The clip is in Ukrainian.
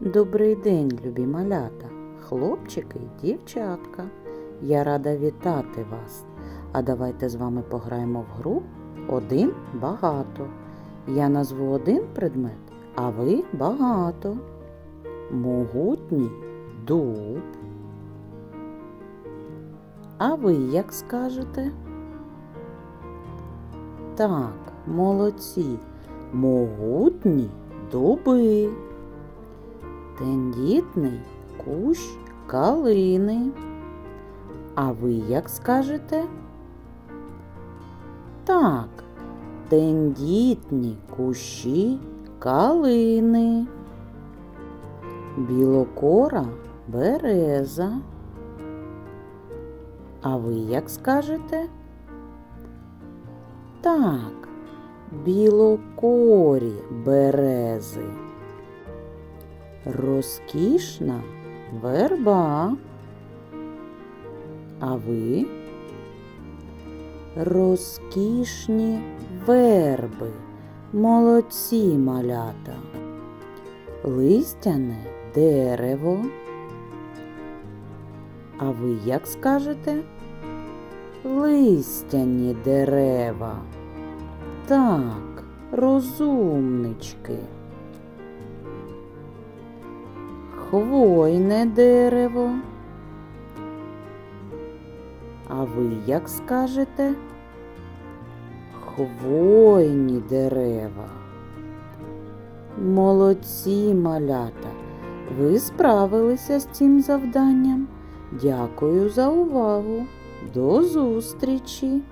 Добрий день, любі малята, хлопчики і дівчатка. Я рада вітати вас. А давайте з вами пограємо в гру один багато. Я назву один предмет, а ви багато. Могутній дуб. А ви як скажете? Так, молодці, могутні дуби. Тендітний кущ калини. А ви як скажете? Так, тендітні кущі калини. Білокора береза. А ви як скажете? Так, білокорі берези. Розкішна верба. А ви? Розкішні верби. Молодці малята. Листяне дерево. А ви як скажете? Листяні дерева. Так, розумнички. Хвойне дерево. А ви як скажете? Хвойні дерева. Молодці малята. Ви справилися з цим завданням. Дякую за увагу. До зустрічі!